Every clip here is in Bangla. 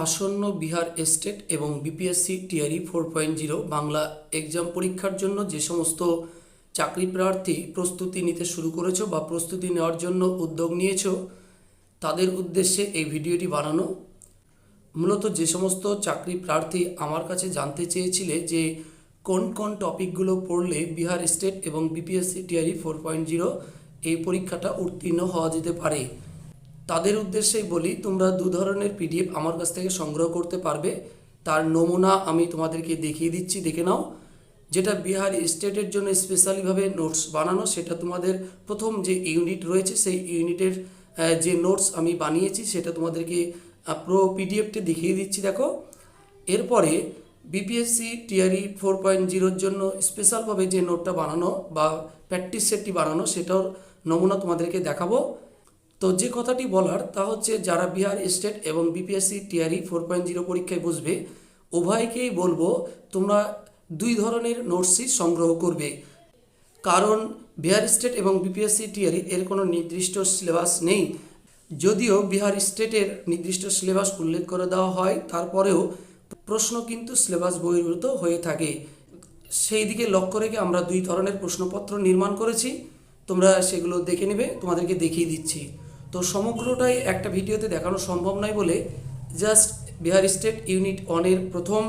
আসন্ন বিহার এস্টেট এবং BPSC TRE four point zero Bangla exam পরীক্ষার জন্য যে সমস্ত চাকরি প্রার্থী প্রস্তুতি নিতে শুরু করেছ বা প্রস্তুতি নেওয়ার জন্য উদ্যোগ নিয়েছো, তাদের উদ্দেশ্যে এই ভিডিওটি বানানো। মূলত যে সমস্ত চাকরি প্রার্থী আমার কাছে জানতে চেয়েছিলে যে কোন কোন টপিকগুলো পড়লে বিহার স্টেট এবং BPSC TRE four point zero এই পরীক্ষাটা উত্তীর্ণ হওয়া যেতে পারে। তাদের উদ্দেশ্যেই বলি, তোমরা দু ধরনের পিডিএফ আমার কাছ থেকে সংগ্রহ করতে পারবে। তার নমুনা আমি তোমাদেরকে দেখিয়ে দিচ্ছি, দেখে নাও। যেটা বিহার স্টেটের জন্য স্পেশালিভাবে নোটস বানানো, সেটা তোমাদের প্রথম যে ইউনিট রয়েছে, সেই ইউনিটের যে নোটস আমি বানিয়েছি, সেটা তোমাদেরকে প্রো পিডিএফটি দেখিয়ে দিচ্ছি, দেখো। এরপরে বিপিএসসি টিআরই ফোর পয়েন্ট জিরোর জন্য স্পেশালভাবে যে নোটটা বানানো বা প্র্যাকটিস সেটটি বানানো, সেটার নমুনা তোমাদেরকে দেখাবো। তো যে কথাটি বলার তা হচ্ছে যারা বিহার স্টেট এবং BPSC TRE four point zero পরীক্ষায় বসবে, উভয়কেই বলব তোমরা দুই ধরনের নোটসই সংগ্রহ করবে। কারণ বিহার স্টেট এবং বিপিএসসি টিআরই এর কোনো নির্দিষ্ট সিলেবাস নেই। যদিও বিহার স্টেটের নির্দিষ্ট সিলেবাস উল্লেখ করে দেওয়া হয়, তারপরেও প্রশ্ন কিন্তু সিলেবাস বহির্ভূত হয়ে থাকে। সেই দিকে লক্ষ্য রেখে আমরা দুই ধরনের প্রশ্নপত্র নির্মাণ করেছি। তোমরা সেগুলো দেখে নেবে, তোমাদেরকে দেখিয়ে দিচ্ছি। তো সমগ্রটাই একটা ভিডিওতে দেখানো সম্ভব নয় বলে জাস্ট বিহার স্টেট ইউনিট ওয়ানের প্রথম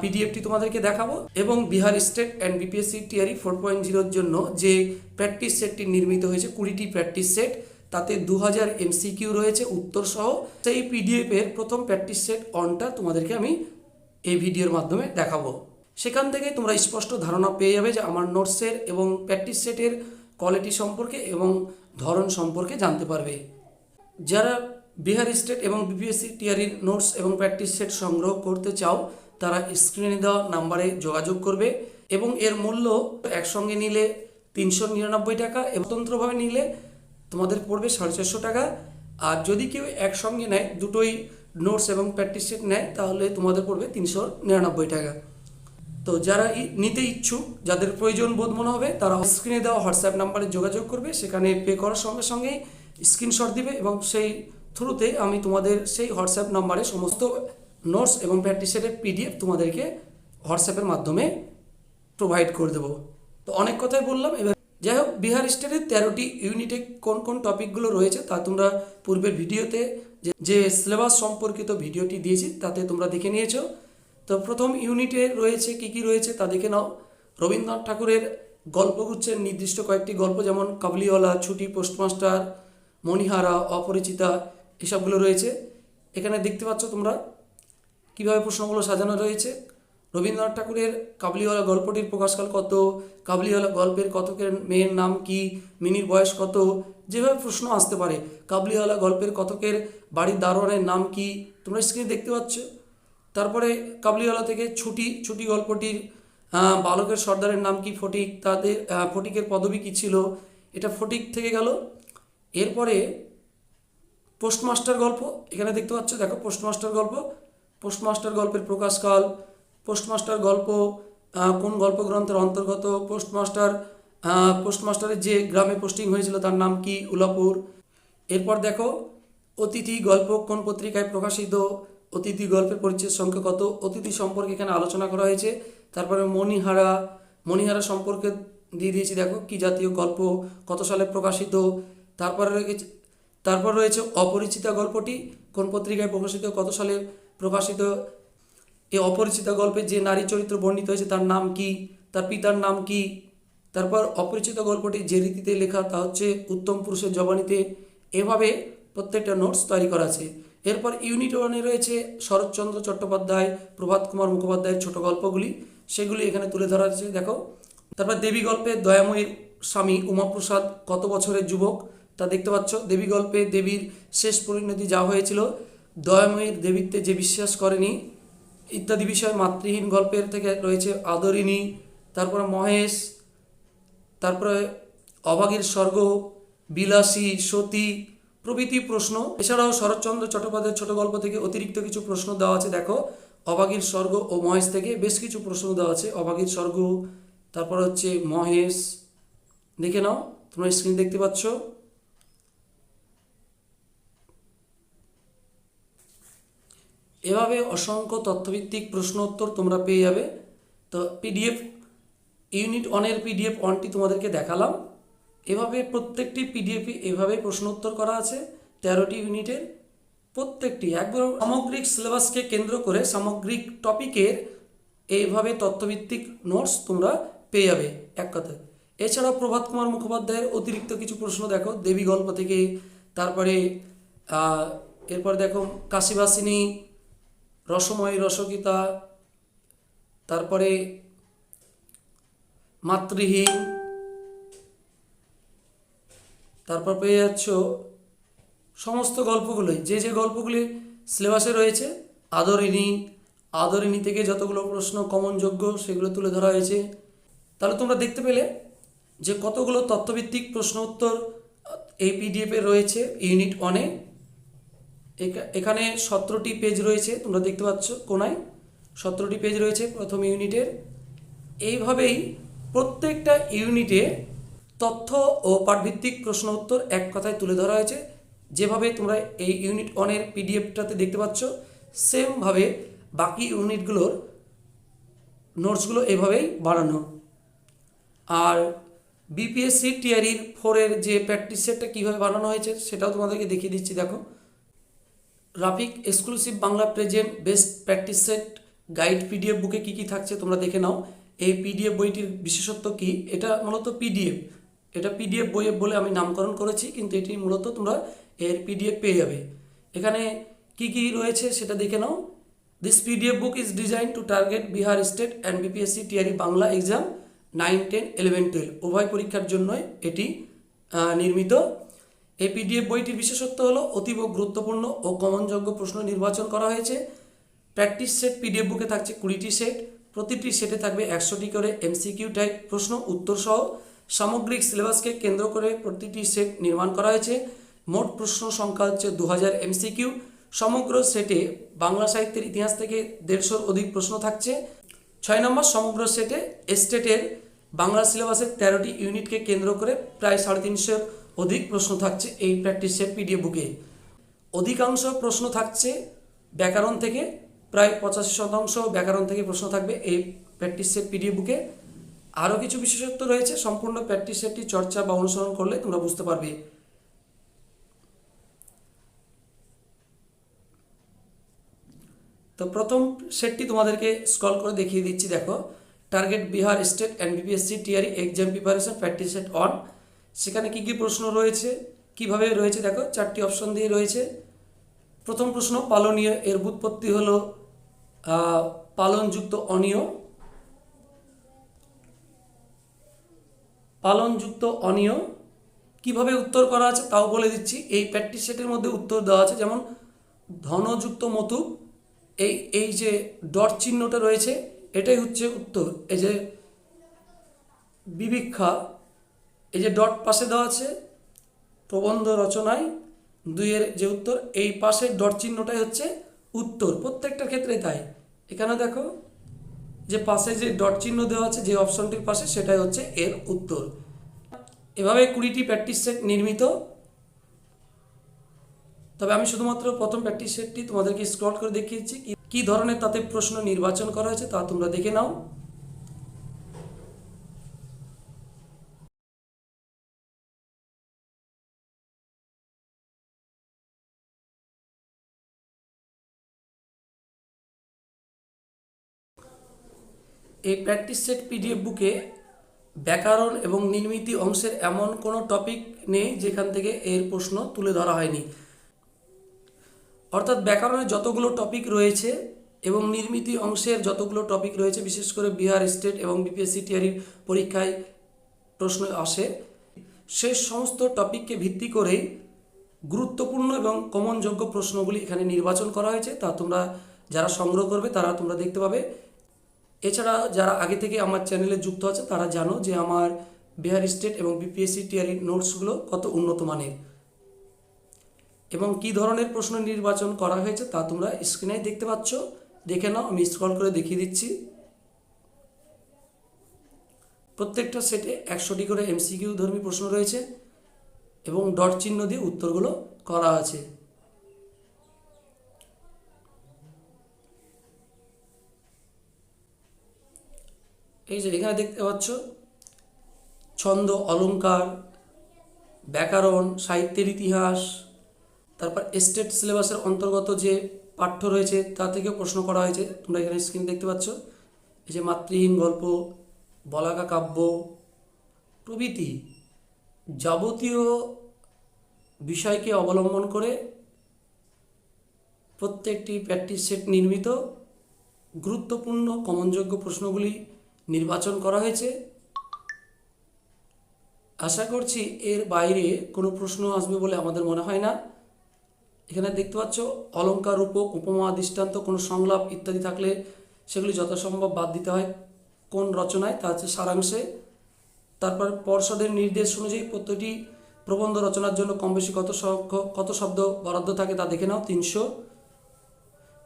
পিডিএফটি তোমাদেরকে দেখাবো এবং Bihar state and BPSC TRE four point জিরোর জন্য যে প্র্যাকটিস সেটটি নির্মিত হয়েছে, কুড়িটি প্র্যাকটিস সেট তাতে দু হাজার এমসিকিউ রয়েছে, উত্তর সহ। সেই পিডিএফ এর প্রথম প্র্যাকটিস সেট অনটা তোমাদেরকে আমি এই ভিডিওর মাধ্যমে দেখাবো। সেখান থেকে তোমরা স্পষ্ট ধারণা পেয়ে যাবে যে আমার নোটসের এবং প্র্যাকটিস সেটের কোয়ালিটি সম্পর্কে এবং ধরন সম্পর্কে জানতে পারবে। যারা বিহার স্টেট এবং বিপিএসসি টিআরির নোটস এবং প্র্যাকটিস সেট সংগ্রহ করতে চাও, তারা স্ক্রিনে দেওয়া নাম্বারে যোগাযোগ করবে এবং এর মূল্য একসঙ্গে নিলে তিনশো নিরানব্বই টাকা এবং স্বতন্ত্রভাবে নিলে তোমাদের পড়বে সাড়ে চারশো টাকা। আর যদি কেউ একসঙ্গে নেয়, দুটোই নোটস এবং প্র্যাকটিস সেট নেয়, তাহলে তোমাদের পড়বে তিনশো নিরানব্বই টাকা। তো যারা নিতে ইচ্ছুক, যাদের প্রয়োজন বোধ মনে হবে, তারা স্ক্রিনে দেওয়া হোয়াটসঅ্যাপ নাম্বারে যোগাযোগ করবে, সেখানে পে করার সঙ্গে সঙ্গে স্ক্রিনশট দিবে এবং সেই থ্রুতে আমি তোমাদের সেই হোয়াটসঅ্যাপ নাম্বারে সমস্ত নোটস এবং প্র্যাকটিস সেটের পিডিএফ তোমাদেরকে হোয়াটসঅ্যাপের মাধ্যমে প্রোভাইড করে দেবো। তো অনেক কথাই বললাম, এবার যাই হোক, বিহার স্টেটের তেরোটি ইউনিটে কোন কোন টপিকগুলো রয়েছে তা তোমরা পূর্বের ভিডিওতে যে সিলেবাস সম্পর্কিত ভিডিওটি দিয়েছি, তাতে তোমরা দেখে নিয়েছো। তো প্রথম ইউনিটে রয়েছে কি কি রয়েছে তা দেখে নাও। রবীন্দ্রনাথ ঠাকুরের গল্পগুচ্ছের নির্দিষ্ট কয়েকটি গল্প যেমন কাবলিওয়ালা, ছুটি, পোস্টমাস্টার, মণিহারা, অপরিচিতা এসবগুলো রয়েছে। এখানে দেখতে পাচ্ছ তোমরা কীভাবে প্রশ্নগুলো সাজানো রয়েছে। রবীন্দ্রনাথ ঠাকুরের কাবলিওয়ালা গল্পটির প্রকাশকাল কত, কাবলিওয়ালা গল্পের কতকের মেয়ের নাম কি, মিনির বয়স কত, যেভাবে প্রশ্ন আসতে পারে, কাবলিওয়ালা গল্পের কতকের বাড়ির দারোয়ানের নাম কি, তোমরা স্ক্রিনে দেখতে পাচ্ছ। তারপরে কাবলিওয়ালা থেকে ছুটি ছুটি গল্পটির বালকের সর্দারের নাম কি ফটিক? তাদের ফটিকের পদবী কী ছিল? এটা ফটিক থেকে গেল। এরপরে পোস্টমাস্টার গল্প, এখানে দেখতে পাচ্ছ, দেখো পোস্টমাস্টার গল্প। পোস্টমাস্টার গল্পের প্রকাশকাল, পোস্টমাস্টার গল্প কোন গল্প গ্রন্থের অন্তর্গত, পোস্টমাস্টার পোস্টমাস্টারের যে গ্রামে পোস্টিং হয়েছিল তার নাম কি? উলাপুর। এরপর দেখো, অতিথি গল্প কোন পত্রিকায় প্রকাশিত? অতিথি গল্পের পরিচয় সংখ্যা কত অতিথি সম্পর্কে এখানে আলোচনা করা হয়েছে। তারপরে মণিহারা মণিহারা সম্পর্কে দিয়ে দিয়েছি, দেখো, কি জাতীয় গল্প, কত সালে প্রকাশিত। তারপরে রয়েছে, তারপর রয়েছে অপরিচিতা গল্পটি, কোন পত্রিকায় প্রকাশিত, কত সালে প্রকাশিত। এই অপরিচিতা গল্পে যে নারী চরিত্র বর্ণিত হয়েছে, তার নাম কি, তার পিতার নাম কি? তারপর অপরিচিত গল্পটি যে রীতিতে লেখা, তা হচ্ছে, উত্তম পুরুষের জবানিতে। এভাবে প্রত্যেকটা নোটস তৈরি করা আছে। এরপর ইউনিট ওয়ানে রয়েছে শরৎচন্দ্র চট্টোপাধ্যায়, প্রভাত কুমার মুখোপাধ্যায়ের ছোট গল্পগুলি। সেগুলি এখানে তুলে ধরা হয়েছে, দেখো। তারপর দেবী গল্পে দয়াময়ীর স্বামী উমাপ্রসাদ কত বছরের যুবক? তা দেখতে পাচ্ছ, দেবী গল্পে দেবীর শেষ পরিণতি যা হয়েছিল, দয়াময়ীর দেবীত্বে যে বিশ্বাস করেনি, ইত্যাদি বিষয় মাতৃহীন গল্পের থেকে রয়েছে আদরিণী, তারপরে মহেশ, তারপরে অভাগীর স্বর্গ, বিলাসী, সতী প্রভৃতি প্রশ্ন। এছাড়াও শরৎচন্দ্র চট্টোপাধ্যায়ের ছোট গল্প থেকে অতিরিক্ত কিছু প্রশ্ন দেওয়া আছে, দেখো। অভাগীর স্বর্গ ও মহেশ থেকে বেশ কিছু প্রশ্ন দেওয়া আছে। অভাগীর স্বর্গ, তারপর হচ্ছে মহেশ। দেখে নাও, তোমরা স্ক্রিন দেখতে পাচ্ছ? এভাবে অসংখ্য তথ্যভিত্তিক প্রশ্ন উত্তর তোমরা পেয়ে যাবে। তো পিডিএফ ইউনিট ওয়ানের পিডিএফ ওয়ানটি তোমাদেরকে দেখালাম। এভাবে প্রত্যেকটি পিডিএফে এভাবে প্রশ্ন উত্তর করা আছে, তেরোটি ইউনিটের প্রত্যেকটি। একবার সামগ্রিক সিলেবাসকে কেন্দ্র করে সামগ্রিক টপিকের এইভাবে তথ্যভিত্তিক নোটস তোমরা পেয়ে যাবে এক কথায়। এছাড়াও প্রভাত কুমার মুখোপাধ্যায়ের অতিরিক্ত কিছু প্রশ্ন দেখো, দেবী গল্প থেকে, তারপরে এরপর দেখো কাশিবাসিনী, রসময় রসগীতা, তারপরে মাতৃহীন তারপর পেয়ে যাচ্ছ সমস্ত গল্পগুলোই। যে যে গল্পগুলি সিলেবাসে রয়েছে, আদরিণী আদরিণী থেকে যতগুলো প্রশ্ন কমনযোগ্য সেগুলো তুলে ধরা হয়েছে। তাহলে তোমরা দেখতে পেলে যে কতগুলো তথ্যভিত্তিক প্রশ্ন উত্তর এই পিডিএফে রয়েছে ইউনিট ওয়ানে এখানে সতেরোটি পেজ রয়েছে, তোমরা দেখতে পাচ্ছ কোনায়। সতেরোটি পেজ রয়েছে প্রথম ইউনিটের এইভাবেই প্রত্যেকটা ইউনিটে তথ্য ও পাঠভিত্তিক প্রশ্ন উত্তর এক কথায় তুলে ধরা হয়েছে। যেভাবে তোমরা এই ইউনিট ওয়ানের পিডিএফটাতে দেখতে পাচ্ছ, সেমভাবে বাকি ইউনিটগুলোর নোটসগুলো এভাবেই বাড়ানো আর বিপিএসসি টিআরির ফোরের যে প্র্যাকটিস সেটটা কীভাবে বানানো হয়েছে, সেটাও তোমাদেরকে দেখিয়ে দিচ্ছি, দেখো। Rafique exclusive Bangla present best practice set guide PDF বুকে কী কী থাকছে তোমরা দেখে নাও। এই পিডিএফ বইটির বিশেষত্ব কি? এটা মূলত পিডিএফ এটা পিডিএফ বইয়ে বলে আমি নামকরণ করেছি, কিন্তু এটি মূলত তোমরা এর পিডিএফ পেয়ে যাবে। এখানে কি কি রয়েছে সেটা দেখে নাও। This PDF book is design to target Bihar state and BPSC TRE Bangla exam nine ten eleven twelve উভয় পরীক্ষার জন্যই এটি নির্মিত। এই পিডিএফ বইটির বিশেষত্ব হলো অতীব গুরুত্বপূর্ণ ও কমনযোগ্য প্রশ্ন নির্বাচন করা হয়েছে। প্র্যাকটিস সেট পিডিএফ বুকে থাকছে কুড়িটি সেট, প্রতিটি সেটে থাকবে একশোটি করে এমসিকিউ টাইপ প্রশ্ন, উত্তর সহ। সামগ্রিক সিলেবাসকে কেন্দ্র করে প্রতিটি সেট নির্মাণ করা হয়েছে। মোট প্রশ্ন সংখ্যা হচ্ছে দু হাজার এমসিকিউ। সমগ্র সেটে বাংলা সাহিত্যের ইতিহাস থেকে দেড়শোর অধিক প্রশ্ন থাকছে। ছয় নম্বর, সমগ্র সেটে স্টেটের বাংলা সিলেবাসের তেরোটি ইউনিটকে কেন্দ্র করে প্রায় সাড়ে তিনশোর অধিক প্রশ্ন থাকছে এই প্র্যাকটিস সেট পিডিএফ বুকে। অধিকাংশ প্রশ্ন থাকছে ব্যাকরণ থেকে, প্রায় পঁচাশি শতাংশ ব্যাকরণ থেকে প্রশ্ন থাকবে এই প্র্যাকটিস সেট পিডিএফ বুকে। আরও কিছু বিশেষত্ব রয়েছে? সম্পূর্ণ প্র্যাকটিস সেটটি চর্চা বা অনুসরণ করলে তোমরা বুঝতে পারবে। তো প্রথম সেটটি তোমাদেরকে স্কল করে দেখিয়ে দিচ্ছি, দেখো। Target Bihar state and BPSC TRE exam preparation practice set on সেখানে কি কি প্রশ্ন রয়েছে? কীভাবে রয়েছে, দেখো? চারটি অপশন দিয়ে রয়েছে। প্রথম প্রশ্ন, পালনীয়। এর বুৎপত্তি হলো পালনযুক্ত অনিয় পালনযুক্ত অনিয়ম। কীভাবে উত্তর করা আছে তাও বলে দিচ্ছি। এই প্র্যাকটিস সেটের মধ্যে উত্তর দেওয়া আছে, যেমন ধনযুক্ত মতু এই এই যে ডট চিহ্নটা রয়েছে, এটাই হচ্ছে উত্তর। এই যে বিবিক্ষা এই যে ডট পাশে দেওয়া আছে, প্রবন্ধ রচনায় দুইয়ের যে উত্তর, এই পাশের ডট চিহ্নটাই হচ্ছে উত্তর। প্রত্যেকটার ক্ষেত্রে তাই। এখানে দেখো যে পাশে যে ডট চিহ্ন দেওয়া আছে, যে অপশনটির পাশে, সেটাই হচ্ছে এর উত্তর। এভাবে কুড়িটি প্র্যাকটিস সেট নির্মিত। তবে আমি শুধুমাত্র প্রথম প্র্যাকটিস সেটটি তোমাদেরকে স্ক্রল করে দেখিয়েছি। কি- ধরনের তাতে প্রশ্ন নির্বাচন করা হয়েছে তা তোমরা দেখে নাও। এই প্র্যাকটিস সেট পিডিএফ বুকে ব্যাকরণ এবং নির্মিতি অংশের এমন কোনো টপিক নেই যেখান থেকে এর প্রশ্ন তুলে ধরা হয়নি। অর্থাৎ ব্যাকরণের যতগুলো টপিক রয়েছে এবং নির্মিতি অংশের যতগুলো টপিক রয়েছে, বিশেষ করে বিহার স্টেট এবং বিপিএসসি টিআরির পরীক্ষায় প্রশ্ন আসে, সে সমস্ত টপিককে ভিত্তি করেই গুরুত্বপূর্ণ এবং কমনযোগ্য প্রশ্নগুলি এখানে নির্বাচন করা হয়েছে। তা তোমরা যারা সংগ্রহ করবে তারা তোমরা দেখতে পাবে। এছাড়া যারা আগে থেকে আমার চ্যানেলে যুক্ত আছে, তারা জানো যে আমার বিহার স্টেট এবং বিপিএসসি টিআরির নোটসগুলো কত উন্নত মানের। এবং কি ধরনের প্রশ্ন নির্বাচন করা হয়েছে তা তোমরা স্ক্রিনে দেখতে পাচ্ছ। দেখে নাও, আমি স্ক্রল করে দেখিয়ে দিচ্ছি। প্রত্যেকটা সেটে একশোটি করে এমসিকিউ ধর্মী প্রশ্ন রয়েছে এবং ডট চিহ্ন দিয়ে উত্তরগুলো করা আছে। এই যে এখানে দেখতে পাচ্ছ, ছন্দ অলঙ্কার ব্যাকরণ, সাহিত্যের ইতিহাস, তারপর স্টেট সিলেবাসের অন্তর্গত যে পাঠ্য রয়েছে তা থেকে প্রশ্ন করা হয়েছে। তোমরা এখানে স্ক্রিন দেখতে পাচ্ছ, এই যে মাতৃহীন গল্প, বলাকা কাব্য, প্রভৃতি যাবতীয় বিষয়কে অবলম্বন করে প্রত্যেকটি প্র্যাকটিস সেট নির্মিত গুরুত্বপূর্ণ, কমনযোগ্য প্রশ্নগুলি নির্বাচন করা হয়েছে। আশা করছি এর বাইরে কোনো প্রশ্ন আসবে বলে আমাদের মনে হয় না। এখানে দেখতে পাচ্ছ, অলঙ্কার রূপক, উপমা, দৃষ্টান্ত, কোনো সংলাপ ইত্যাদি থাকলে সেগুলি যথাসম্ভব বাদ দিতে হয়। কোন রচনায়? তা হচ্ছে সারাংশে। তারপর পর্ষদের নির্দেশ অনুযায়ী প্রত্যেকটি প্রবন্ধ রচনার জন্য কম বেশি কত সংখ্যক, কত শব্দ বরাদ্দ থাকে তা দেখে নাও, তিনশো।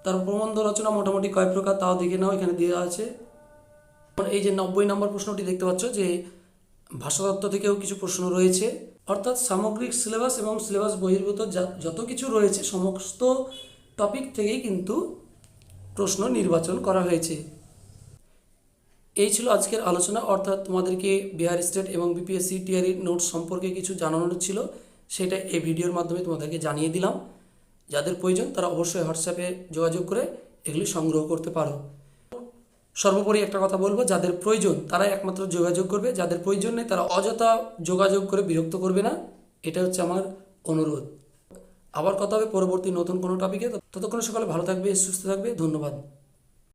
তার প্রবন্ধ রচনা মোটামুটি কয় প্রকার তাও দেখে নাও, এখানে দেওয়া আছে। এই যে নব্বই নম্বর প্রশ্নটি দেখতে পাচ্ছ যে ভাষাতত্ত্ব থেকেও কিছু প্রশ্ন রয়েছে। অর্থাৎ সামগ্রিক সিলেবাস এবং সিলেবাস বহির্ভূত যত কিছু রয়েছে, সমস্ত টপিক থেকেই কিন্তু প্রশ্ন নির্বাচন করা হয়েছে। এই ছিল আজকের আলোচনা। অর্থাৎ তোমাদেরকে বিহার স্টেট এবং বিপিএসসি টিআরির নোটস সম্পর্কে কিছু জানানোর ছিল, সেটা এই ভিডিওর মাধ্যমে তোমাদেরকে জানিয়ে দিলাম। যাদের প্রয়োজন তারা অবশ্যই হোয়াটসঅ্যাপে যোগাযোগ করে এগুলি সংগ্রহ করতে পারো। সর্বোপরি একটা কথা বলব, যাদের প্রয়োজন তারা একমাত্র যোগাযোগ করবে, যাদের প্রয়োজন নেই তারা অযথা যোগাযোগ করে বিরক্ত করবে না এটা হচ্ছে আমার অনুরোধ। আবার কথা হবে পরবর্তী নতুন কোনো টপিকে ততক্ষণ সকালে ভালো থাকবে, সুস্থ থাকবে, ধন্যবাদ।